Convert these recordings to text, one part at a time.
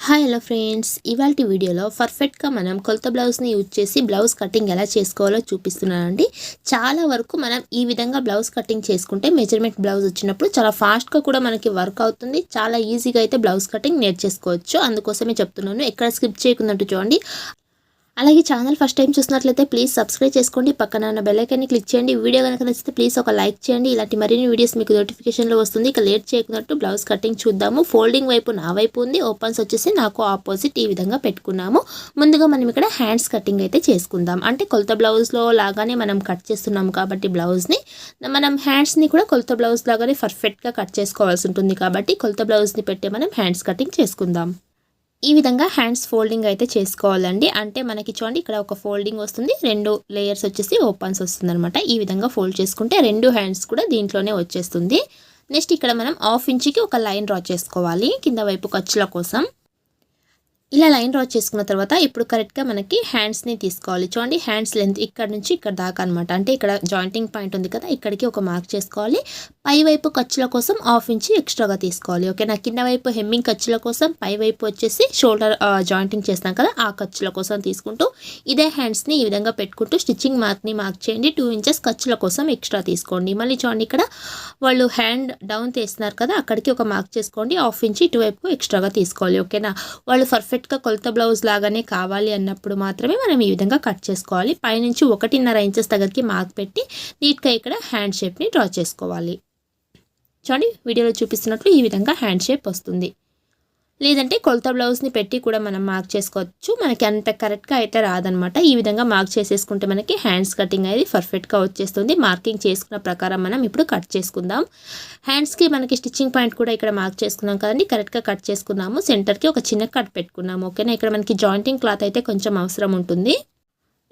Hi hello friends. ఇవాళ వీడియోలో పర్ఫెక్ట్గా మనం కొలత బ్లౌజ్ని యూజ్ చేసి బ్లౌజ్ కటింగ్ ఎలా చేసుకోవాలో చూపిస్తున్నానండి. చాలా వరకు మనం ఈ విధంగా బ్లౌజ్ కటింగ్ చేసుకుంటే మెజర్మెంట్ బ్లౌజ్ వచ్చినప్పుడు చాలా ఫాస్ట్గా కూడా మనకి వర్క్ అవుతుంది. చాలా ఈజీగా అయితే బ్లౌజ్ కటింగ్ నేర్చేసుకోవచ్చు. అందుకోసమే చెప్తున్నాను. ఎక్కడ స్కిప్ చేయకున్నట్టు చూడండి. అలాగే ఛానల్ ఫస్ట్ టైం చూసినట్లయితే ప్లీజ్ సబ్స్క్రైబ్ చేసుకోండి. పక్కన ఉన్న బెల్లైకాన్ని క్లిక్ చేయండి. వీడియో కనుక నచ్చితే ప్లీజ్ ఒక లైక్ చేయండి. ఇలాంటి మరిన్ని వీడియోస్ మీకు నోటిఫికేషన్లో వస్తుంది. ఇక లేట్ చేయకున్నట్టు బ్లౌజ్ కటింగ్ చూద్దాము. ఫోల్డింగ్ వైపు నా వైపు ఉంది. ఓపెన్స్ వచ్చేసి నాకు ఆపోజిట్ ఈ విధంగా పెట్టుకున్నాము. ముందుగా మనం ఇక్కడ హ్యాండ్స్ కటింగ్ అయితే చేసుకుందాం. అంటే కొలత బ్లౌజ్లో లాగానే మనం కట్ చేస్తున్నాము కాబట్టి బ్లౌజ్ని మనం హ్యాండ్స్ని కూడా కొలత బ్లౌజ్ లాగానే పర్ఫెక్ట్గా కట్ చేసుకోవాల్సి ఉంటుంది కాబట్టి కొలత బ్లౌజ్ని పెట్టే మనం హ్యాండ్స్ కటింగ్ చేసుకుందాం. ఈ విధంగా హ్యాండ్స్ ఫోల్డింగ్ అయితే చేసుకోవాలండి. అంటే మనకి చూడండి ఇక్కడ ఒక ఫోల్డింగ్ వస్తుంది. రెండు లేయర్స్ వచ్చేసి ఓపెన్స్ వస్తుంది అనమాట ఈ విధంగా ఫోల్డ్ చేసుకుంటే రెండు హ్యాండ్స్ కూడా దీంట్లోనే వచ్చేస్తుంది. నెక్స్ట్ ఇక్కడ మనం హాఫ్ ఇంచ్కి ఒక లైన్ డ్రా చేసుకోవాలి. కింద వైపు ఖర్చుల కోసం. ఇలా లైన్ డ్రా చేసుకున్న తర్వాత ఇప్పుడు కరెక్ట్గా మనకి హ్యాండ్స్ని తీసుకోవాలి. చూడండి హ్యాండ్స్ లెంత్ ఇక్కడ నుంచి ఇక్కడ దాకా అనమాట అంటే ఇక్కడ జాయింటింగ్ పాయింట్ ఉంది కదా ఇక్కడికి ఒక మార్క్ చేసుకోవాలి. పై వైపు ఖర్చుల కోసం హాఫ్ ఇంచి ఎక్స్ట్రాగా తీసుకోవాలి. ఓకే నా కింద వైపు హెమ్మింగ్ ఖర్చుల కోసం పై వైపు వచ్చేసి షోల్డర్ జాయింటింగ్ చేస్తాం కదా ఆ ఖర్చుల కోసం తీసుకుంటూ ఇదే హ్యాండ్స్ని ఈ విధంగా పెట్టుకుంటూ స్టిచ్చింగ్ మార్క్ని మార్క్ చేయండి. టూ ఇంచెస్ ఖర్చుల కోసం ఎక్స్ట్రా తీసుకోండి. మళ్ళీ చూడండి ఇక్కడ వాళ్ళు హ్యాండ్ డౌన్ తీస్తున్నారు కదా అక్కడికి ఒక మార్క్ చేసుకోండి. హాఫ్ ఇంచి ఇటువైపు ఎక్స్ట్రాగా తీసుకోవాలి. ఓకేనా? వాళ్ళు పర్ఫెక్ట్ పర్ఫెక్ట్గా కొలత బ్లౌజ్ లాగానే కావాలి అన్నప్పుడు మాత్రమే మనం ఈ విధంగా కట్ చేసుకోవాలి. పైనుంచి ఒకటిన్నర ఇంచెస్ దగ్గరికి మార్క్ పెట్టి నీట్గా ఇక్కడ హ్యాండ్ షేప్ని డ్రా చేసుకోవాలి. చూడండి వీడియోలో చూపిస్తున్నట్లు ఈ విధంగా హ్యాండ్ షేప్ వస్తుంది. లేదంటే కొలత బ్లౌజ్ని పెట్టి కూడా మనం మార్క్ చేసుకోవచ్చు. మనకి అంత కరెక్ట్గా అయితే రాదనమాట ఈ విధంగా మార్క్ చేసేసుకుంటే మనకి హ్యాండ్స్ కటింగ్ అనేది పర్ఫెక్ట్గా వచ్చేస్తుంది. మార్కింగ్ చేసుకున్న ప్రకారం మనం ఇప్పుడు కట్ చేసుకుందాం. హ్యాండ్స్కి మనకి స్టిచ్చింగ్ పాయింట్ కూడా ఇక్కడ మార్క్ చేసుకున్నాం కదండి. కరెక్ట్గా కట్ చేసుకున్నాము. సెంటర్కి ఒక చిన్న కట్ పెట్టుకున్నాము. ఓకేనా? ఇక్కడ మనకి జాయింటింగ్ క్లాత్ అయితే కొంచెం అవసరం ఉంటుంది.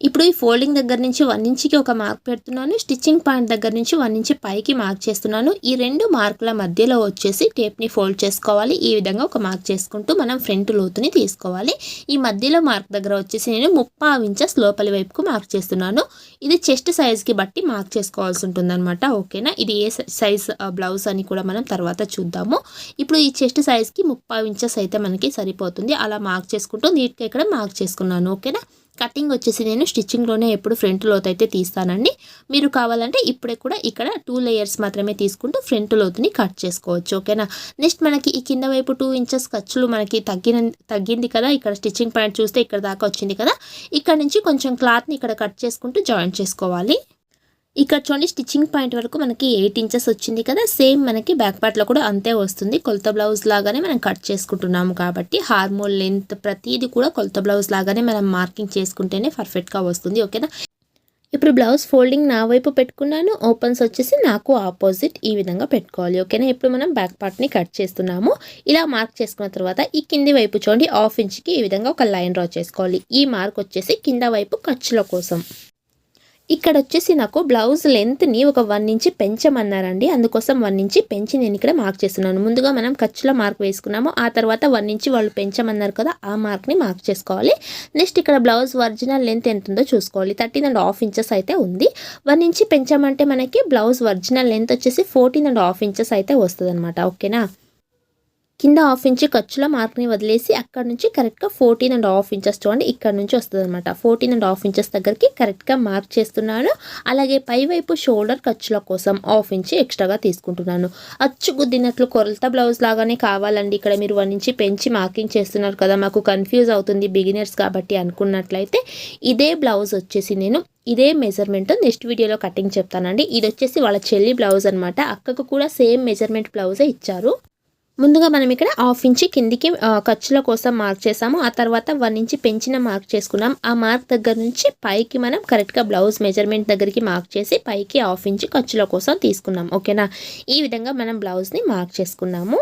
ఇప్పుడు ఈ ఫోల్డింగ్ దగ్గర నుంచి వన్ ఇంచ్కి ఒక మార్క్ పెడుతున్నాను స్టిచ్చింగ్ పాయింట్ దగ్గర నుంచి వన్ ఇంచ్ పైకి మార్క్ చేస్తున్నాను. ఈ రెండు మార్కుల మధ్యలో వచ్చేసి టేప్ని ఫోల్డ్ చేసుకోవాలి. ఈ విధంగా ఒక మార్క్ చేసుకుంటూ మనం ఫ్రంట్ లోతుని తీసుకోవాలి. ఈ మధ్యలో మార్క్ దగ్గర వచ్చేసి నేను ముప్పై ఇంచెస్ లోపలి వైపుకు మార్క్ చేస్తున్నాను. ఇది చెస్ట్ సైజ్కి బట్టి మార్క్ చేసుకోవాల్సి ఉంటుందన్నమాట. ఓకేనా? ఇది ఏ సైజ్ బ్లౌజ్ అని కూడా మనం తర్వాత చూద్దాము. ఇప్పుడు ఈ చెస్ట్ సైజ్కి ముప్పై ఇంచెస్ అయితే మనకి సరిపోతుంది. అలా మార్క్ చేసుకుంటూ నీట్గా ఇక్కడ మార్క్ చేసుకున్నాను. ఓకేనా? కటింగ్ వచ్చేసి నేను స్టిచ్చింగ్లోనే ఎప్పుడు ఫ్రంట్ లోత్ అయితే తీస్తానండి. మీరు కావాలంటే ఇప్పుడే కూడా ఇక్కడ టూ లేయర్స్ మాత్రమే తీసుకుంటూ ఫ్రంట్ లోతుని కట్ చేసుకోవచ్చు ఓకేనా? నెక్స్ట్ మనకి ఈ కింద వైపు టూ ఇంచెస్ ఖర్చులు మనకి తగ్గిన తగ్గింది కదా? ఇక్కడ స్టిచ్చింగ్ పాయింట్ చూస్తే ఇక్కడ దాకా వచ్చింది కదా? ఇక్కడ నుంచి కొంచెం క్లాత్ని ఇక్కడ కట్ చేసుకుంటూ జాయిన్ చేసుకోవాలి. ఇక్కడ చూడండి స్టిచ్చింగ్ పాయింట్ వరకు మనకి ఎయిట్ ఇంచెస్ వచ్చింది కదా సేమ్ మనకి బ్యాక్ పార్ట్లో కూడా అంతే వస్తుంది. కొలత బ్లౌజ్ లాగానే మనం కట్ చేసుకుంటున్నాము కాబట్టి హార్మోన్ లెంత్ ప్రతిదీ కూడా కొలత బ్లౌజ్ లాగానే మనం మార్కింగ్ చేసుకుంటేనే పర్ఫెక్ట్గా వస్తుంది ఓకేనా? ఇప్పుడు బ్లౌజ్ ఫోల్డింగ్ నా వైపు పెట్టుకున్నాను ఓపెన్స్ వచ్చేసి నాకు ఆపోజిట్ ఈ విధంగా పెట్టుకోవాలి ఓకేనా? ఇప్పుడు మనం బ్యాక్ పార్ట్ని కట్ చేస్తున్నాము. ఇలా మార్క్ చేసుకున్న తర్వాత ఈ కింది వైపు చూడండి హాఫ్ ఇంచ్కి ఈ విధంగా ఒక లైన్ డ్రా చేసుకోవాలి. ఈ మార్క్ వచ్చేసి కింద వైపు ఖర్చుల కోసం. ఇక్కడ వచ్చేసి నాకు బ్లౌజ్ లెంత్ని ఒక వన్ ఇంచి పెంచమన్నారండి. అందుకోసం వన్ ఇంచి పెంచి నేను ఇక్కడ మార్క్ చేస్తున్నాను. ముందుగా మనం ఖర్చులో మార్క్ వేసుకున్నాము. ఆ తర్వాత వన్ ఇంచి వాళ్ళు పెంచమన్నారు కదా ఆ మార్క్ని మార్క్ చేసుకోవాలి. నెక్స్ట్ ఇక్కడ బ్లౌజ్ ఒరిజినల్ లెంత్ ఎంత ఉందో చూసుకోవాలి. థర్టీన్ అండ్ హాఫ్ ఇంచెస్ అయితే ఉంది. వన్ ఇంచి పెంచామంటే మనకి బ్లౌజ్ ఒరిజినల్ లెంత్ వచ్చేసి ఫోర్టీన్ అండ్ హాఫ్ ఇంచెస్ అయితే వస్తుంది ఓకేనా? కింద హాఫ్ ఇంచ్ ఖర్చులో మార్క్ని వదిలేసి అక్కడ నుంచి కరెక్ట్గా ఫోర్టీన్ అండ్ హాఫ్ ఇంచెస్ చూడండి ఇక్కడ నుంచి వస్తుంది అనమాట ఫోర్టీన్ అండ్ హాఫ్ ఇంచెస్ దగ్గరికి కరెక్ట్గా మార్క్ చేస్తున్నాను. అలాగే పైవైపు షోల్డర్ ఖర్చుల కోసం హాఫ్ ఇంచ్ ఎక్స్ట్రాగా తీసుకుంటున్నాను. అచ్చు గుద్దినట్లు కొరత బ్లౌజ్ లాగానే కావాలండి. ఇక్కడ మీరు వన్ ఇంచి పెంచి మార్కింగ్ చేస్తున్నారు కదా మాకు కన్ఫ్యూజ్ అవుతుంది బిగినర్స్ కాబట్టి అనుకున్నట్లయితే ఇదే బ్లౌజ్ వచ్చేసి నేను ఇదే మెజర్మెంట్ నెక్స్ట్ వీడియోలో కటింగ్ చెప్తానండి. ఇది వచ్చేసి వాళ్ళ చెల్లి బ్లౌజ్ అనమాట అక్కకు కూడా సేమ్ మెజర్మెంట్ బ్లౌజే ఇచ్చారు. ముందుగా మనం ఇక్కడ హాఫ్ ఇంచి కిందికి ఖర్చుల కోసం మార్క్ చేసాము ఆ తర్వాత వన్ ఇంచి పెంచిన మార్క్ చేసుకున్నాం. ఆ మార్క్ దగ్గర నుంచి పైకి మనం కరెక్ట్గా బ్లౌజ్ మెజర్మెంట్ దగ్గరికి మార్క్ చేసి పైకి హాఫ్ ఇంచి ఖర్చుల కోసం తీసుకున్నాం. ఓకేనా? ఈ విధంగా మనం బ్లౌజ్ని మార్క్ చేసుకున్నాము.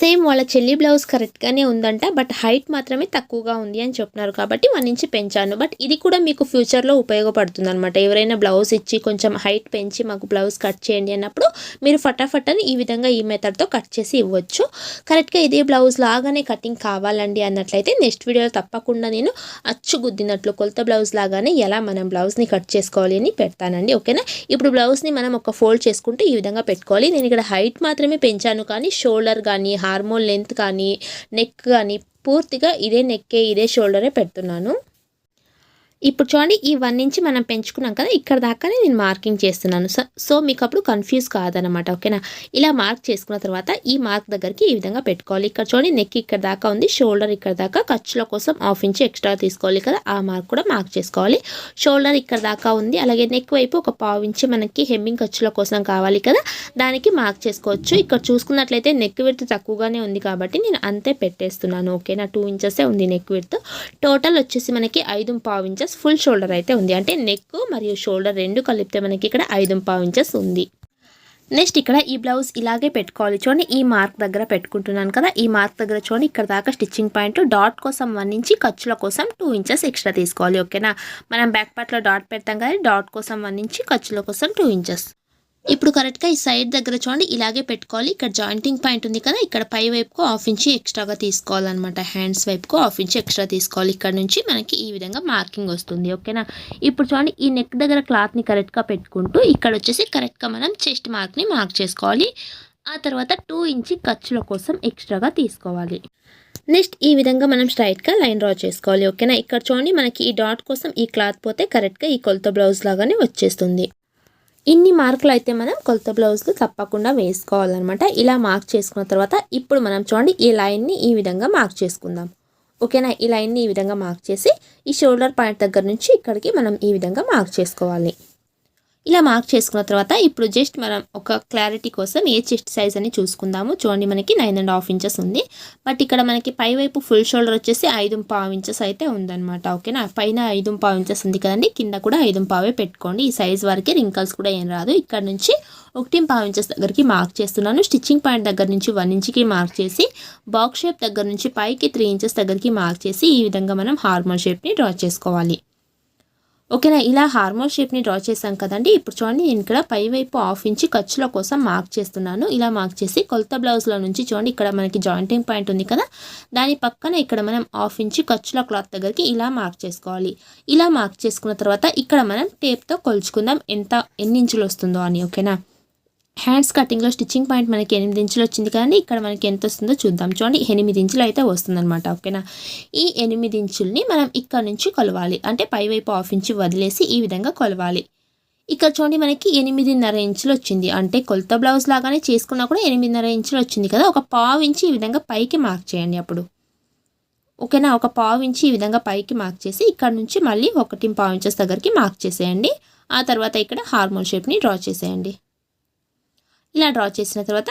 సేమ్ వాళ్ళ చెల్లి బ్లౌజ్ కరెక్ట్గానే ఉందంట బట్ హైట్ మాత్రమే తక్కువగా ఉంది అని చెప్పినారు కాబట్టి వన్ ఇంచ్ పెంచాను. బట్ ఇది కూడా మీకు ఫ్యూచర్లో ఉపయోగపడుతుంది అనమాట ఎవరైనా బ్లౌజ్ ఇచ్చి కొంచెం హైట్ పెంచి మాకు బ్లౌజ్ కట్ చేయండి అన్నప్పుడు మీరు ఫటాఫట్ అని ఈ విధంగా ఈ మెథడ్తో కట్ చేసి ఇవ్వచ్చు. కరెక్ట్గా ఇదే బ్లౌజ్ లాగానే కటింగ్ కావాలండి అన్నట్లయితే నెక్స్ట్ వీడియోలో తప్పకుండా నేను అచ్చు గుద్దినట్లు కొలత బ్లౌజ్ లాగానే ఎలా మనం బ్లౌజ్ని కట్ చేసుకోవాలి అని పెడతానండి ఓకేనా? ఇప్పుడు బ్లౌజ్ని మనం ఒక ఫోల్డ్ చేసుకుంటే ఈ విధంగా పెట్టుకోవాలి. నేను ఇక్కడ హైట్ మాత్రమే పెంచాను కానీ షోల్డర్ కానీ హార్మోన్ లెంత్ కానీ నెక్ కానీ పూర్తిగా ఇదే నెక్కే ఇదే షోల్డరే పెడుతున్నాను. ఇప్పుడు చూడండి ఈ వన్ ఇంచ్ మనం పెంచుకున్నాం కదా ఇక్కడ దాకానే నేను మార్కింగ్ చేస్తున్నాను. సో సో మీకు అప్పుడు కన్ఫ్యూజ్ కాదనమాట ఓకేనా? ఇలా మార్క్ చేసుకున్న తర్వాత ఈ మార్క్ దగ్గరికి ఈ విధంగా పెట్టుకోవాలి. ఇక్కడ చూడండి నెక్ ఇక్కడ దాకా ఉంది షోల్డర్ ఇక్కడ దాకా ఖర్చుల కోసం హాఫ్ ఇంచ్ ఎక్స్ట్రా తీసుకోవాలి కదా ఆ మార్క్ కూడా మార్క్ చేసుకోవాలి. షోల్డర్ ఇక్కడ దాకా ఉంది అలాగే నెక్ వైపు ఒక పావు ఇంచ్ మనకి హెమ్మింగ్ ఖర్చుల కోసం కావాలి కదా దానికి మార్క్ చేసుకోవచ్చు. ఇక్కడ చూసుకున్నట్లయితే నెక్ విడ్త్ తక్కువగానే ఉంది కాబట్టి నేను అంతే పెట్టేస్తున్నాను ఓకేనా? టూ ఇంచెసే ఉంది నెక్ విడ్త్. టోటల్ వచ్చేసి మనకి ఐదు పావు ఇంచెస్ ఫుల్ షోల్డర్ అయితే ఉంది. అంటే నెక్ మరియు షోల్డర్ రెండు కలిపితే మనకి ఇక్కడ ఐదు పావు ఇంచెస్ ఉంది. నెక్స్ట్ ఇక్కడ ఈ బ్లౌజ్ ఇలాగే పెట్టుకోవాలి. చూడండి ఈ మార్క్ దగ్గర పెట్టుకుంటున్నాను కదా. ఈ మార్క్ దగ్గర చూడండి ఇక్కడ దాకా స్టిచ్చింగ్ పాయింట్ డాట్ కోసం వన్ ఇంచి ఖర్చుల కోసం టూ ఇంచెస్ ఎక్స్ట్రా తీసుకోవాలి. ఓకేనా? మనం బ్యాక్ పార్ట్లో డాట్ పెడతాం కదా డాట్ కోసం వన్ ఇంచి ఖర్చుల కోసం టూ ఇంచెస్. ఇప్పుడు కరెక్ట్గా ఈ సైడ్ దగ్గర చూడండి ఇలాగే పెట్టుకోవాలి. ఇక్కడ జాయింటింగ్ పాయింట్ ఉంది కదా ఇక్కడ పై వైపుకు హాఫ్ ఇంచి ఎక్స్ట్రాగా తీసుకోవాలన్నమాట. హ్యాండ్స్ వైపుకు హాఫ్ ఇంచి ఎక్స్ట్రా తీసుకోవాలి. ఇక్కడ నుంచి మనకి ఈ విధంగా మార్కింగ్ వస్తుంది ఓకేనా ఇప్పుడు చూడండి ఈ నెక్ దగ్గర క్లాత్ని కరెక్ట్గా పెట్టుకుంటూ ఇక్కడ వచ్చేసి కరెక్ట్గా మనం చెస్ట్ మార్క్ని మార్క్ చేసుకోవాలి. ఆ తర్వాత టూ ఇంచి ఖర్చుల కోసం ఎక్స్ట్రాగా తీసుకోవాలి. నెక్స్ట్ ఈ విధంగా మనం స్ట్రైట్గా లైన్ డ్రా చేసుకోవాలి ఓకేనా ఇక్కడ చూడండి మనకి ఈ డాట్ కోసం ఈ క్లాత్ పోతే కరెక్ట్గా ఈ కొలత బ్లౌజ్ లాగానే వచ్చేస్తుంది. ఇన్ని మార్కులు అయితే మనం కొలత బ్లౌజ్కి తప్పకుండా వేసుకోవాలన్నమాట. ఇలా మార్క్ చేసుకున్న తర్వాత ఇప్పుడు మనం చూడండి ఈ లైన్ని ఈ విధంగా మార్క్ చేసుకుందాం. ఓకేనా? ఈ లైన్ని ఈ విధంగా మార్క్ చేసి ఈ షోల్డర్ పాయింట్ దగ్గర నుంచి ఇక్కడికి మనం ఈ విధంగా మార్క్ చేసుకోవాలి. ఇలా మార్క్ చేసుకున్న తర్వాత ఇప్పుడు జస్ట్ మనం ఒక క్లారిటీ కోసం ఏ చెస్ట్ సైజ్ అని చూసుకుందాము. చూడండి మనకి నైన్ అండ్ హాఫ్ ఇంచెస్ ఉంది. బట్ ఇక్కడ మనకి పై వైపు ఫుల్ షోల్డర్ వచ్చేసి ఐదు పావు ఇంచెస్ అయితే ఉందన్నమాట. ఓకేనా పైన ఐదు పావు ఇంచెస్ ఉంది కదండి. కింద కూడా ఐదు పావే పెట్టుకోండి. ఈ సైజ్ వరకే రింకల్స్ కూడా ఏం రాదు. ఇక్కడ నుంచి ఒకటి పావు ఇంచెస్ దగ్గరికి మార్క్ చేస్తున్నాను. స్టిచ్చింగ్ పాయింట్ దగ్గర నుంచి వన్ ఇంచ్కి మార్క్ చేసి బాక్స్ షేప్ దగ్గర నుంచి పైకి త్రీ ఇంచెస్ దగ్గరికి మార్క్ చేసి ఈ విధంగా మనం హార్మోన్ షేప్ని డ్రా చేసుకోవాలి. ఓకేనా? ఇలా హార్మోన్ షేప్ని డ్రా చేశాం కదండి. ఇప్పుడు చూడండి నేను ఇక్కడ పై వైపు హాఫ్ ఇంచి ఖర్చుల కోసం మార్క్ చేస్తున్నాను. ఇలా మార్క్ చేసి కొలత బ్లౌజ్లో నుంచి చూడండి ఇక్కడ మనకి జాయింటింగ్ పాయింట్ ఉంది కదా. దాని పక్కన ఇక్కడ మనం హాఫ్ ఇంచి ఖర్చుల క్లాత్ దగ్గరికి ఇలా మార్క్ చేసుకోవాలి. ఇలా మార్క్ చేసుకున్న తర్వాత ఇక్కడ మనం టేప్తో కొలుచుకుందాం. ఎంత ఎన్ని ఇంచులు వస్తుందో అని ఓకేనా? హ్యాండ్స్ కటింగ్లో స్టిచ్చింగ్ పాయింట్ మనకి ఎనిమిది ఇంచులు వచ్చింది కానీ ఇక్కడ మనకి ఎంత వస్తుందో చూద్దాం. చూడండి ఎనిమిది ఇంచులు అయితే వస్తుందన్నమాట ఓకేనా? ఈ ఎనిమిది ఇంచుల్ని మనం ఇక్కడ నుంచి కొలవాలి. అంటే పైవైపు హాఫ్ ఇంచు వదిలేసి ఈ విధంగా కొలవాలి. ఇక్కడ చూడండి మనకి ఎనిమిదిన్నర ఇంచులు వచ్చింది. అంటే కొలత బ్లౌజ్ లాగానే చేసుకున్నా కూడా ఎనిమిదిన్నర ఇంచులు వచ్చింది కదా. ఒక పావు ఇంచి ఈ విధంగా పైకి మార్క్ చేయండి అప్పుడు. ఓకేనా? ఒక పావు ఇంచి ఈ విధంగా పైకి మార్క్ చేసి ఇక్కడ నుంచి మళ్ళీ ఒకటి పావు ఇంచెస్ దగ్గరికి మార్క్ చేసేయండి. ఆ తర్వాత ఇక్కడ హార్మోన్ షేప్ని డ్రా చేసేయండి. ఇలా డ్రా చేసిన తర్వాత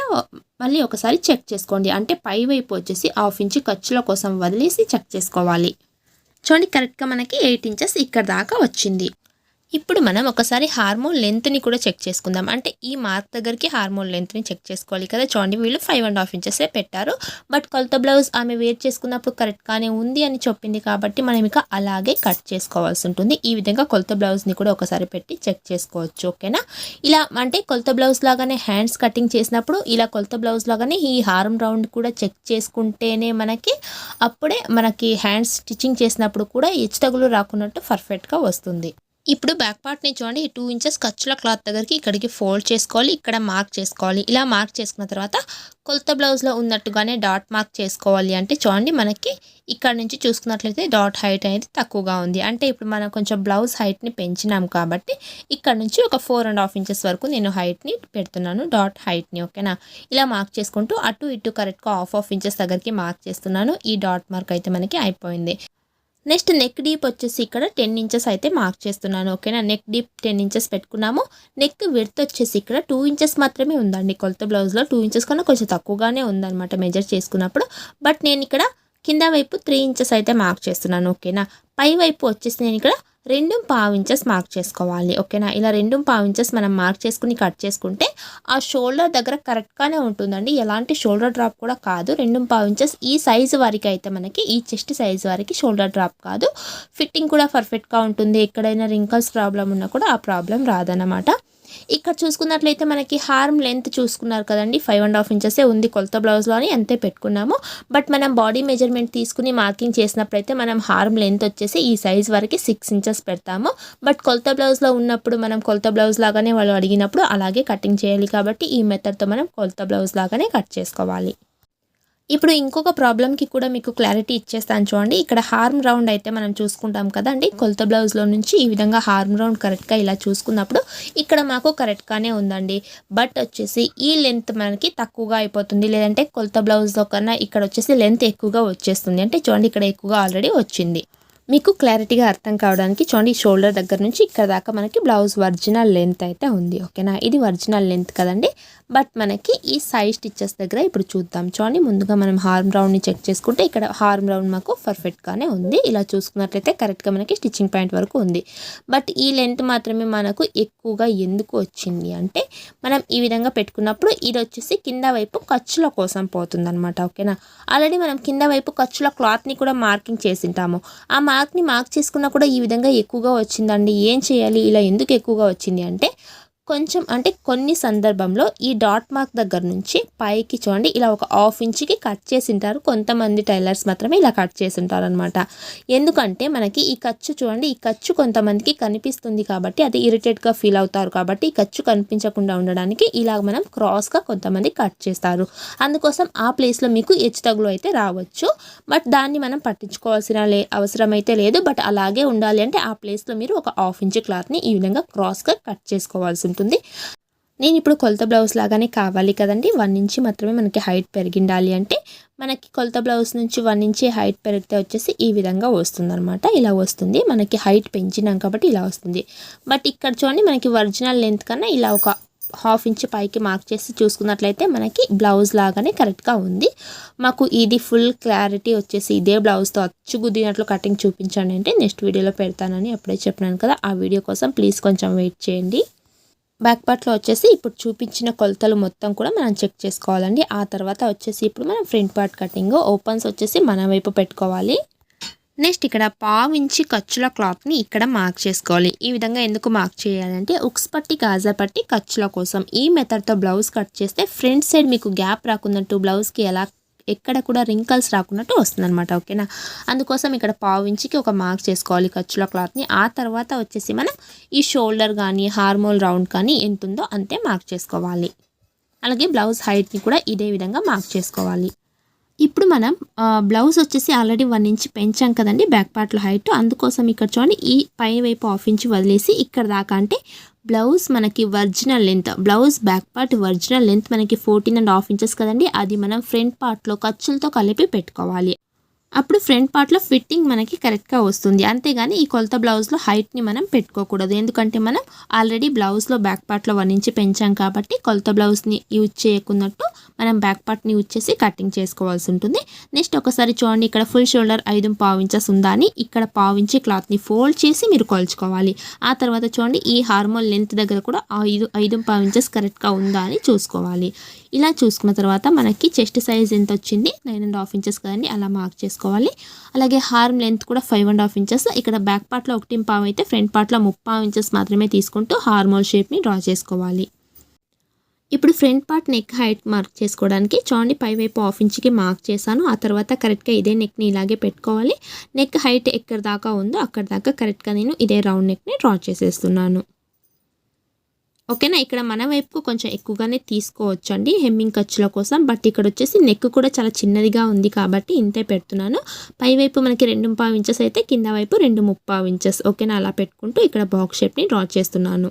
మళ్ళీ ఒకసారి చెక్ చేసుకోండి. అంటే పై వైపు వచ్చేసి హాఫ్ ఇంచ్ ఖర్చుల కోసం వదిలేసి చెక్ చేసుకోవాలి. చూడండి కరెక్ట్గా మనకి ఎయిట్ ఇంచెస్ ఇక్కడ దాకా వచ్చింది. ఇప్పుడు మనం ఒకసారి హార్మోన్ లెంత్ని కూడా చెక్ చేసుకుందాం. అంటే ఈ మార్క్ దగ్గరికి హార్మోన్ లెంత్ని చెక్ చేసుకోవాలి కదా. చూడండి వీళ్ళు ఫైవ్ అండ్ హాఫ్ ఇంచెసే పెట్టారు. బట్ కొలత బ్లౌజ్ ఆమె వేర్ చేసుకున్నప్పుడు కరెక్ట్గానే ఉంది అని చెప్పింది కాబట్టి మనం ఇక అలాగే కట్ చేసుకోవాల్సి ఉంటుంది. ఈ విధంగా కొలత బ్లౌజ్ని కూడా ఒకసారి పెట్టి చెక్ చేసుకోవచ్చు. ఓకేనా? ఇలా అంటే కొలత బ్లౌజ్ లాగానే హ్యాండ్స్ కటింగ్ చేసినప్పుడు ఇలా కొలత బ్లౌజ్ లాగానే ఈ హారం రౌండ్ కూడా చెక్ చేసుకుంటేనే మనకి అప్పుడే మనకి హ్యాండ్స్ స్టిచ్చింగ్ చేసినప్పుడు కూడా హెచ్చుతగులు రాకున్నట్టు పర్ఫెక్ట్గా వస్తుంది. ఇప్పుడు బ్యాక్ పార్ట్ని చూడండి. టూ ఇంచెస్ ఖర్చుల క్లాత్ దగ్గరికి ఇక్కడికి ఫోల్డ్ చేసుకోవాలి. ఇక్కడ మార్క్ చేసుకోవాలి. ఇలా మార్క్ చేసుకున్న తర్వాత కొలత బ్లౌజ్లో ఉన్నట్టుగానే డాట్ మార్క్ చేసుకోవాలి అంటే చూడండి మనకి ఇక్కడ నుంచి చూసుకున్నట్లయితే డాట్ హైట్ అనేది తక్కువగా ఉంది. అంటే ఇప్పుడు మనం కొంచెం బ్లౌజ్ హైట్ని పెంచినాం కాబట్టి ఇక్కడ నుంచి ఒక ఫోర్ అండ్ హాఫ్ ఇంచెస్ వరకు నేను హైట్ని పెడుతున్నాను. డాట్ హైట్ని ఓకేనా ఇలా మార్క్ చేసుకుంటూ అటు ఇటు కరెక్ట్గా హాఫ్ హాఫ్ ఇంచెస్ దగ్గరికి మార్క్ చేస్తున్నాను. ఈ డాట్ మార్క్ అయితే మనకి అయిపోయింది. నెక్స్ట్ నెక్ డీప్ వచ్చేసి ఇక్కడ టెన్ ఇంచెస్ అయితే మార్క్ చేస్తున్నాను ఓకేనా? నెక్ డీప్ టెన్ ఇంచెస్ పెట్టుకున్నాము. నెక్ విడత్ వచ్చేసి ఇక్కడ టూ ఇంచెస్ మాత్రమే ఉందండి. కొలత బ్లౌజ్లో టూ ఇంచెస్ కన్నా కొంచెం తక్కువగానే ఉందన్నమాట మెజర్ చేసుకున్నప్పుడు. బట్ నేను ఇక్కడ కింద వైపు త్రీ ఇంచెస్ అయితే మార్క్ చేస్తున్నాను ఓకేనా? పై వైపు వచ్చేసి నేను ఇక్కడ రెండు పావు ఇంచెస్ మార్క్ చేసుకోవాలి ఓకేనా? ఇలా రెండు పావు ఇంచెస్ మనం మార్క్ చేసుకుని కట్ చేసుకుంటే ఆ షోల్డర్ దగ్గర కరెక్ట్గానే ఉంటుందండి. ఎలాంటి షోల్డర్ డ్రాప్ కూడా కాదు. రెండు పావు ఇంచెస్ ఈ సైజు వారికి అయితే మనకి ఈ చెస్ట్ సైజు వారికి షోల్డర్ డ్రాప్ కాదు. ఫిట్టింగ్ కూడా పర్ఫెక్ట్గా ఉంటుంది. ఎక్కడైనా రింకల్స్ ప్రాబ్లం ఉన్నా కూడా ఆ ప్రాబ్లం రాదనమాట ఇక్కడ చూసుకున్నట్లయితే మనకి హార్మ్ లెంత్ చూసుకున్నారు కదండి. ఫైవ్ అండ్ హాఫ్ ఇంచెసే ఉంది కొలత బ్లౌజ్లో అని అంతే పెట్టుకున్నాము. బట్ మనం బాడీ మెజర్మెంట్ తీసుకుని మార్కింగ్ చేసినప్పుడైతే మనం హార్మ్ లెంత్ వచ్చేసి ఈ సైజ్ వరకు సిక్స్ ఇంచెస్ పెడతాము. బట్ కొలత బ్లౌజ్లో ఉన్నప్పుడు మనం కొలత బ్లౌజ్ లాగానే వాళ్ళు అడిగినప్పుడు అలాగే కటింగ్ చేయాలి కాబట్టి ఈ మెథడ్తో మనం కొలత బ్లౌజ్ లాగానే కట్ చేసుకోవాలి. ఇప్పుడు ఇంకొక ప్రాబ్లంకి కూడా మీకు క్లారిటీ ఇచ్చేస్తాను చూడండి. ఇక్కడ హార్మ్ రౌండ్ అయితే మనం చూసుకుంటాం కదండి. కొలత బ్లౌజ్లో నుంచి ఈ విధంగా హార్మ్ రౌండ్ కరెక్ట్గా ఇలా చూసుకున్నప్పుడు ఇక్కడ మాకు కరెక్ట్గానే ఉందండి. బట్ వచ్చేసి ఈ లెంత్ మనకి తక్కువగా అయిపోతుంది. లేదంటే కొలత బ్లౌజ్లో కన్నా ఇక్కడ వచ్చేసి లెంత్ ఎక్కువగా వచ్చేస్తుంది. అంటే చూడండి ఇక్కడ ఎక్కువగా ఆల్రెడీ వచ్చింది. మీకు క్లారిటీగా అర్థం కావడానికి చూడండి షోల్డర్ దగ్గర నుంచి ఇక్కడ దాకా మనకి బ్లౌజ్ ఒరిజినల్ లెంత్ అయితే ఉంది ఓకేనా? ఇది ఒరిజినల్ లెంత్ కదండి. బట్ మనకి ఈ సైడ్ స్టిచ్చెస్ దగ్గర ఇప్పుడు చూద్దాం. చూడండి ముందుగా మనం హార్మ్ రౌండ్ని చెక్ చేసుకుంటే ఇక్కడ హార్మ్ రౌండ్ మాకు పర్ఫెక్ట్గానే ఉంది. ఇలా చూసుకున్నట్లయితే కరెక్ట్గా మనకి స్టిచ్చింగ్ పాయింట్ వరకు ఉంది. బట్ ఈ లెంత్ మాత్రమే మనకు ఎక్కువగా ఎందుకు వచ్చింది అంటే మనం ఈ విధంగా పెట్టుకున్నప్పుడు ఇది వచ్చేసి కింద వైపు ఖర్చుల కోసం పోతుందన్నమాట ఓకేనా? ఆల్రెడీ మనం కింద వైపు ఖర్చుల క్లాత్ని కూడా మార్కింగ్ చేసింటాము. ఆ మార్క్ని మార్క్ చేసుకున్నా కూడా ఈ విధంగా ఎక్కువగా వచ్చిందండి. ఏం చేయాలి? ఇలా ఎందుకు ఎక్కువగా వచ్చింది అంటే కొంచెం అంటే కొన్ని సందర్భంలో ఈ డాట్ మార్క్ దగ్గర నుంచి పైకి చూడండి ఇలా ఒక హాఫ్ ఇంచ్కి కట్ చేసి ఉంటారు కొంతమంది టైలర్స్ మాత్రమే ఇలా కట్ చేసి ఉంటారు అనమాట ఎందుకంటే మనకి ఈ ఖర్చు చూడండి ఈ ఖర్చు కొంతమందికి కనిపిస్తుంది కాబట్టి అది ఇరిటేట్గా ఫీల్ అవుతారు కాబట్టి ఈ ఖర్చు కనిపించకుండా ఉండడానికి ఇలా మనం క్రాస్గా కొంతమంది కట్ చేస్తారు. అందుకోసం ఆ ప్లేస్లో మీకు హెచ్చు తగులు అయితే రావచ్చు. బట్ దాన్ని మనం పట్టించుకోవాల్సిన లే అవసరం అయితే లేదు. బట్ అలాగే ఉండాలి అంటే ఆ ప్లేస్లో మీరు ఒక హాఫ్ ఇంచ్ క్లాత్ని ఈ విధంగా క్రాస్గా కట్ చేసుకోవాల్సి ఉంటుంది. నేను ఇప్పుడు కొలత బ్లౌజ్ లాగానే కావాలి కదండి. వన్ ఇంచ్ మాత్రమే మనకి హైట్ పెరిగిండాలి అంటే మనకి కొలత బ్లౌజ్ నుంచి వన్ ఇంచ్ హైట్ పెరిగితే వచ్చేసి ఈ విధంగా వస్తుందన్నమాట. ఇలా వస్తుంది. మనకి హైట్ పెంచినాం కాబట్టి ఇలా వస్తుంది. బట్ ఇక్కడ చూడండి మనకి ఒరిజినల్ లెంత్ కన్నా ఇలా ఒక హాఫ్ ఇంచ్ పైకి మార్క్ చేసి చూసుకున్నట్లయితే మనకి బ్లౌజ్ లాగానే కరెక్ట్గా ఉంది. మాకు ఇది ఫుల్ క్లారిటీ వచ్చేసి ఇదే బ్లౌజ్తో అచ్చు గుద్దినట్లు కటింగ్ చూపించండి అంటే నెక్స్ట్ వీడియోలో పెడతానని అప్పుడే చెప్పినాను కదా. ఆ వీడియో కోసం ప్లీజ్ కొంచెం వెయిట్ చేయండి. బ్యాక్ పార్ట్లో వచ్చేసి ఇప్పుడు చూపించిన కొలతలు మొత్తం కూడా మనం చెక్ చేసుకోవాలండి. ఆ తర్వాత వచ్చేసి ఇప్పుడు మనం ఫ్రంట్ పార్ట్ కటింగ్ ఓపెన్స్ వచ్చేసి మన వైపు పెట్టుకోవాలి. నెక్స్ట్ ఇక్కడ పావు ఇంచి ఖర్చుల క్లాత్ని ఇక్కడ మార్క్ చేసుకోవాలి. ఈ విధంగా ఎందుకు మార్క్ చేయాలంటే ఉక్స్ పట్టి గాజా పట్టి ఖర్చుల కోసం. ఈ మెథడ్తో బ్లౌజ్ కట్ చేస్తే ఫ్రంట్ సైడ్ మీకు గ్యాప్ రాకున్నట్టు బ్లౌజ్కి ఎలా ఎక్కడ కూడా రింకల్స్ రాకున్నట్టు వస్తుంది అనమాట ఓకేనా? అందుకోసం ఇక్కడ పావు ఇంచుకి ఒక మార్క్ చేసుకోవాలి ఖర్చులో క్లాత్ని ఆ తర్వాత వచ్చేసి మనం ఈ షోల్డర్ కానీ హార్మోల్ రౌండ్ కానీ ఎంత ఉందో అంతే మార్క్ చేసుకోవాలి. అలాగే బ్లౌజ్ హైట్ని కూడా ఇదే విధంగా మార్క్ చేసుకోవాలి. ఇప్పుడు మనం బ్లౌజ్ వచ్చేసి ఆల్రెడీ వన్ ఇంచ్ పెంచాం కదండి బ్యాక్ పార్ట్లో హైట్ అందుకోసం ఇక్కడ చూడండి ఈ పై వైపు హాఫ్ ఇంచ్ వదిలేసి ఇక్కడ దాకా అంటే బ్లౌజ్ మనకి original length blouse back part original length మనకి ఫోర్టీన్ అండ్ హాఫ్ ఇంచెస్ కదండి. అది మనం ఫ్రంట్ పార్ట్లో ఖర్చులతో కలిపి పెట్టుకోవాలి. అప్పుడు ఫ్రంట్ పార్ట్లో ఫిట్టింగ్ మనకి కరెక్ట్గా వస్తుంది. అంతేగాని ఈ కొలత బ్లౌజ్లో హైట్ని మనం పెట్టుకోకూడదు. ఎందుకంటే మనం ఆల్రెడీ బ్లౌజ్లో బ్యాక్ పార్ట్లో వన్ ఇంచ్ పెంచాం కాబట్టి కొలత బ్లౌజ్ని యూజ్ చేయకున్నట్టు మనం బ్యాక్ పార్ట్ని యూజ్ చేసి కటింగ్ చేసుకోవాల్సి ఉంటుంది. నెక్స్ట్ ఒకసారి చూడండి ఇక్కడ ఫుల్ షోల్డర్ ఐదు పావించస్ ఇంచెస్ ఉందా అని ఇక్కడ పావు క్లాత్ని ఫోల్డ్ చేసి మీరు కొలుచుకోవాలి. ఆ తర్వాత చూడండి ఈ హార్మోన్ లెంత్ దగ్గర కూడా ఐదు ఐదు పావించస్ ఇంచెస్ కరెక్ట్గా ఉందా అని చూసుకోవాలి. ఇలా చూసుకున్న తర్వాత మనకి చెస్ట్ సైజ్ ఎంత వచ్చింది? నైన్ అండ్ హాఫ్ ఇంచెస్ కదండి అలా మార్క్ చేసుకోవాలి. అలాగే హార్మ్ లెంత్ కూడా ఫైవ్ అండ్ హాఫ్ ఇంచెస్. ఇక్కడ బ్యాక్ పార్ట్లో ఒకటి పావు అయితే ఫ్రంట్ పార్ట్లో ముప్పావు ఇంచెస్ మాత్రమే తీసుకుంటూ హార్మోల్ షేప్ని డ్రా చేసుకోవాలి. ఇప్పుడు front part neck height mark చేసుకోవడానికి చూడండి పై వైపు హాఫ్ ఇంచ్కి మార్క్ చేశాను. ఆ తర్వాత కరెక్ట్గా ఇదే నెక్ని ఇలాగే పెట్టుకోవాలి. నెక్ హైట్ ఎక్కడి దాకా ఉందో అక్కడ దాకా కరెక్ట్గా నేను ఇదే రౌండ్ నెక్ని డ్రా చేసేస్తున్నాను. ఓకేనా? ఇక్కడ మన వైపుకు కొంచెం ఎక్కువగానే తీసుకోవచ్చు అండి హెమ్మింగ్ ఖర్చుల కోసం. బట్ ఇక్కడ వచ్చేసి నెక్ కూడా చాలా చిన్నదిగా ఉంది కాబట్టి ఇంతే పెడుతున్నాను. పై వైపు మనకి రెండు ముప్పావు ఇంచెస్ అయితే కింద వైపు రెండు ముప్పావు ఇంచెస్. ఓకేనా? అలా పెట్టుకుంటూ ఇక్కడ బాక్స్ షేప్ని డ్రా చేస్తున్నాను.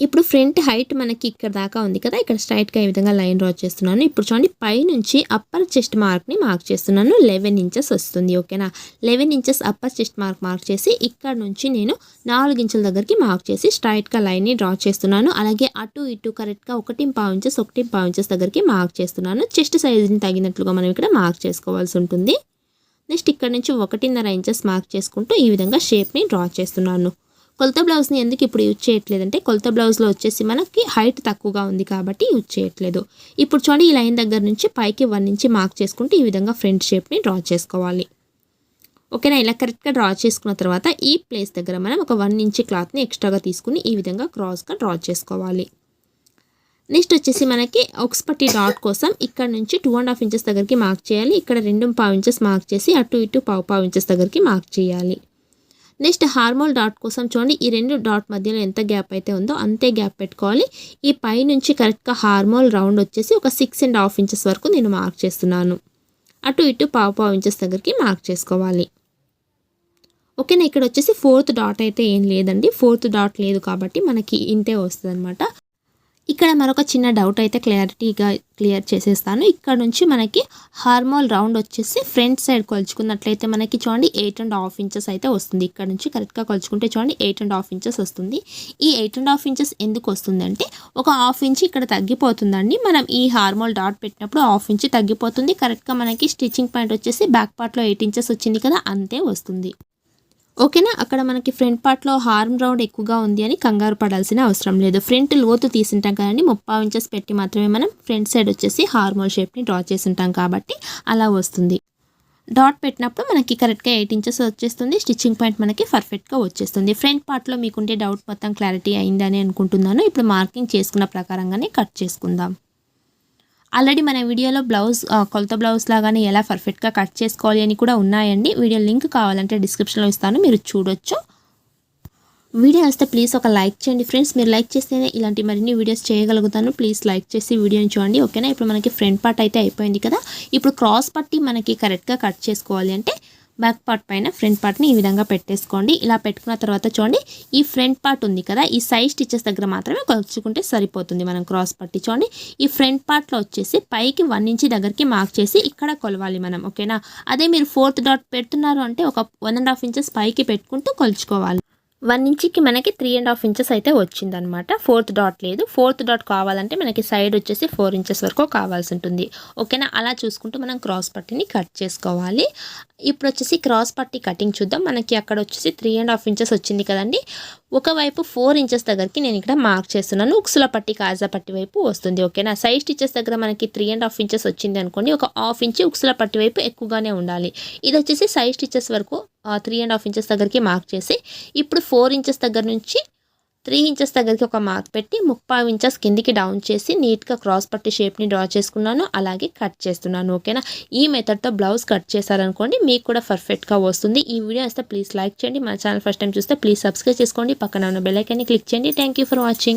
ఇప్పుడు ఫ్రంట్ హైట్ మనకి ఇక్కడ దాకా ఉంది కదా ఇక్కడ స్ట్రైట్గా ఈ విధంగా లైన్ డ్రా చేస్తున్నాను. ఇప్పుడు చూడండి పై నుంచి అప్పర్ చెస్ట్ మార్క్ని మార్క్ చేస్తున్నాను. లెవెన్ ఇంచెస్ వస్తుంది ఓకేనా eleven inches upper chest mark mark చేసి ఇక్కడ నుంచి నేను నాలుగు ఇంచుల దగ్గరికి మార్క్ చేసి స్ట్రైట్గా లైన్ని డ్రా చేస్తున్నాను. అలాగే అటు ఇటు కరెక్ట్గా ఒకటి పావు ఇంచెస్ ఒకటి పావు ఇంచెస్ దగ్గరికి మార్క్ చేస్తున్నాను. చెస్ట్ సైజుని తగినట్లుగా మనం ఇక్కడ మార్క్ చేసుకోవాల్సి ఉంటుంది. నెక్స్ట్ ఇక్కడ నుంచి ఒకటిన్నర ఇంచెస్ మార్క్ చేసుకుంటూ ఈ విధంగా షేప్ని డ్రా చేస్తున్నాను. కొలత బ్లౌజ్ని ఎందుకు ఇప్పుడు యూజ్ చేయట్లేదంటే కొలత బ్లౌజ్లో వచ్చేసి మనకి హైట్ తక్కువగా ఉంది కాబట్టి యూజ్ చేయట్లేదు. ఇప్పుడు చూడండి ఈ లైన్ దగ్గర నుంచి పైకి వన్ నుంచి మార్క్ చేసుకుంటే ఈ విధంగా ఫ్రంట్ షేప్ని డ్రా చేసుకోవాలి. ఓకేనా? ఇలా కరెక్ట్గా డ్రా చేసుకున్న తర్వాత ఈ ప్లేస్ దగ్గర మనం ఒక వన్ ఇంచ్ క్లాత్ని ఎక్స్ట్రాగా తీసుకుని ఈ విధంగా క్రాస్గా డ్రా చేసుకోవాలి. నెక్స్ట్ వచ్చేసి మనకి ఒక్స్పట్టి డాట్ కోసం ఇక్కడ నుంచి టూ అండ్ హాఫ్ ఇంచెస్ దగ్గరికి మార్క్ చేయాలి. ఇక్కడ రెండు పావు ఇంచెస్ మార్క్ చేసి అటు ఇటు పావు పావు ఇంచెస్ దగ్గరికి మార్క్ చేయాలి. నెక్స్ట్ హార్మోల్ డాట్ కోసం చూడండి ఈ రెండు డాట్ మధ్యలో ఎంత గ్యాప్ అయితే ఉందో అంతే గ్యాప్ పెట్టుకోవాలి. ఈ పై నుంచి కరెక్ట్గా హార్మోల్ రౌండ్ వచ్చేసి ఒక సిక్స్ అండ్ హాఫ్ ఇంచెస్ వరకు నేను మార్క్ చేస్తున్నాను. అటు ఇటు పావు పావు ఇంచెస్ దగ్గరికి మార్క్ చేసుకోవాలి. ఓకేనా ఇక్కడ వచ్చేసి ఫోర్త్ డాట్ అయితే ఏం లేదండి. ఫోర్త్ డాట్ లేదు కాబట్టి మనకి ఇంతే వస్తుంది ఇక్కడ మరొక చిన్న డౌట్ అయితే క్లారిటీగా క్లియర్ చేసేస్తాను. ఇక్కడ నుంచి మనకి హార్మోల్ రౌండ్ వచ్చేసి ఫ్రంట్ సైడ్ కొలుచుకున్నట్లయితే మనకి చూడండి ఎయిట్ అండ్ హాఫ్ ఇంచెస్ అయితే వస్తుంది. ఇక్కడ నుంచి కరెక్ట్గా కొలుచుకుంటే చూడండి ఎయిట్ అండ్ హాఫ్ ఇంచెస్ వస్తుంది. ఈ ఎయిట్ అండ్ హాఫ్ ఇంచెస్ ఎందుకు వస్తుందంటే ఒక హాఫ్ ఇంచ్ ఇక్కడ తగ్గిపోతుందండి. మనం ఈ హార్మోల్ డాట్ పెట్టినప్పుడు హాఫ్ ఇంచ్ తగ్గిపోతుంది. కరెక్ట్గా మనకి స్టిచ్చింగ్ పాయింట్ వచ్చేసి బ్యాక్ పార్ట్లో ఎయిట్ ఇంచెస్ వచ్చింది కదా అంతే వస్తుంది. ఓకేనా? అక్కడ మనకి ఫ్రంట్ పార్ట్లో హార్మ్ రౌండ్ ఎక్కువగా ఉంది అని కంగారు పడాల్సిన అవసరం లేదు. ఫ్రంట్ లోతు తీసింటాం కదండి ముప్పై ఇంచెస్ పెట్టి మాత్రమే మనం ఫ్రంట్ సైడ్ వచ్చేసి హార్మోల్ షేప్ని డ్రా చేసి ఉంటాం కాబట్టి అలా వస్తుంది. డాట్ పెట్టినప్పుడు మనకి కరెక్ట్గా ఎయిట్ ఇంచెస్ వచ్చేస్తుంది. స్టిచ్చింగ్ పాయింట్ మనకి పర్ఫెక్ట్గా వచ్చేస్తుంది. ఫ్రంట్ పార్ట్లో మీకుండే డౌట్ మొత్తం క్లారిటీ అయిందని అనుకుంటున్నాను. ఇప్పుడు మార్కింగ్ చేసుకున్న ప్రకారంగానే కట్ చేసుకుందాం. ఆల్రెడీ మన వీడియోలో బ్లౌజ్ కొలత బ్లౌజ్ లాగానే ఎలా పర్ఫెక్ట్గా కట్ చేసుకోవాలి అని కూడా ఉన్నాయండి. వీడియో లింక్ కావాలంటే డిస్క్రిప్షన్లో ఇస్తాను మీరు చూడొచ్చు. వీడియో వస్తే ప్లీజ్ ఒక లైక్ చేయండి ఫ్రెండ్స్ మీరు లైక్ చేస్తేనే ఇలాంటి మరిన్ని వీడియోస్ చేయగలుగుతాను. ప్లీజ్ లైక్ చేసి వీడియోని చూడండి ఓకేనా ఇప్పుడు మనకి ఫ్రంట్ పార్ట్ అయితే అయిపోయింది కదా. ఇప్పుడు క్రాస్ పట్టి మనకి కరెక్ట్గా కట్ చేసుకోవాలి అంటే బ్యాక్ పార్ట్ పైన ఫ్రంట్ పార్ట్ని ఈ విధంగా పెట్టేసుకోండి. ఇలా పెట్టుకున్న తర్వాత చూడండి ఈ ఫ్రంట్ పార్ట్ ఉంది కదా ఈ సైడ్ స్టిచెస్ దగ్గర మాత్రమే కొలుచుకుంటే సరిపోతుంది మనం క్రాస్ పట్టి. చూడండి ఈ ఫ్రంట్ పార్ట్లో వచ్చేసి పైకి వన్ ఇంచ్ దగ్గరికి మార్క్ చేసి ఇక్కడ కొలవాలి మనం ఓకేనా? అదే మీరు ఫోర్త్ డాట్ పెడుతున్నారు అంటే ఒక వన్ అండ్ హాఫ్ ఇంచెస్ పైకి పెట్టుకుంటూ కొలుచుకోవాలి. వన్ ఇంచ్కి మనకి త్రీ అండ్ హాఫ్ ఇంచెస్ అయితే వచ్చిందనమాట. ఫోర్త్ డాట్ లేదు. ఫోర్త్ డాట్ కావాలంటే మనకి సైడ్ వచ్చేసి ఫోర్ ఇంచెస్ వరకు కావాల్సి ఉంటుంది. ఓకేనా అలా చూసుకుంటూ మనం క్రాస్ పట్టిని కట్ చేసుకోవాలి. ఇప్పుడు వచ్చేసి క్రాస్ పట్టి కటింగ్ చూద్దాం. మనకి అక్కడ వచ్చేసి త్రీ అండ్ హాఫ్ ఇంచెస్ వచ్చింది కదండి. ఒకవైపు ఫోర్ ఇంచెస్ దగ్గరికి నేను ఇక్కడ మార్క్ చేస్తున్నాను. ఉక్సుల పట్టి కాజా పట్టి వైపు వస్తుంది. ఓకేనా? సైడ్ స్టిచెస్ దగ్గర మనకి త్రీ అండ్ హాఫ్ ఇంచెస్ వచ్చింది అనుకోండి. ఒక హాఫ్ ఇంచ్ ఉక్సుల పట్టి వైపు ఎక్కువగానే ఉండాలి. ఇది వచ్చేసి సైడ్ స్టిచెస్ వరకు త్రీ అండ్ హాఫ్ ఇంచెస్ దగ్గరికి మార్క్ చేసి ఇప్పుడు ఫోర్ ఇంచెస్ దగ్గర నుంచి త్రీ ఇంచెస్ దగ్గరికి ఒక మార్క్ పెట్టి ముప్పై ఇంచెస్ కిందికి డౌన్ చేసి నీట్గా క్రాస్ పట్టి షేప్ని డ్రా చేసుకున్నాను. అలాగే కట్ చేస్తున్నాను. ఓకేనా? ఈ మెథడ్తో బ్లౌజ్ కట్ చేశారనుకోండి మీకు కూడా పర్ఫెక్ట్గా వస్తుంది. ఈ వీడియో వస్తే ప్లీజ్ లైక్ చేయండి. మా ఛానల్ ఫస్ట్ టైం చూస్తే ప్లీజ్ సబ్స్క్రైబ్ చేసుకోండి. పక్కన ఉన్న బెల్లైకాన్ని క్లిక్ చేయండి. Thank you for watching.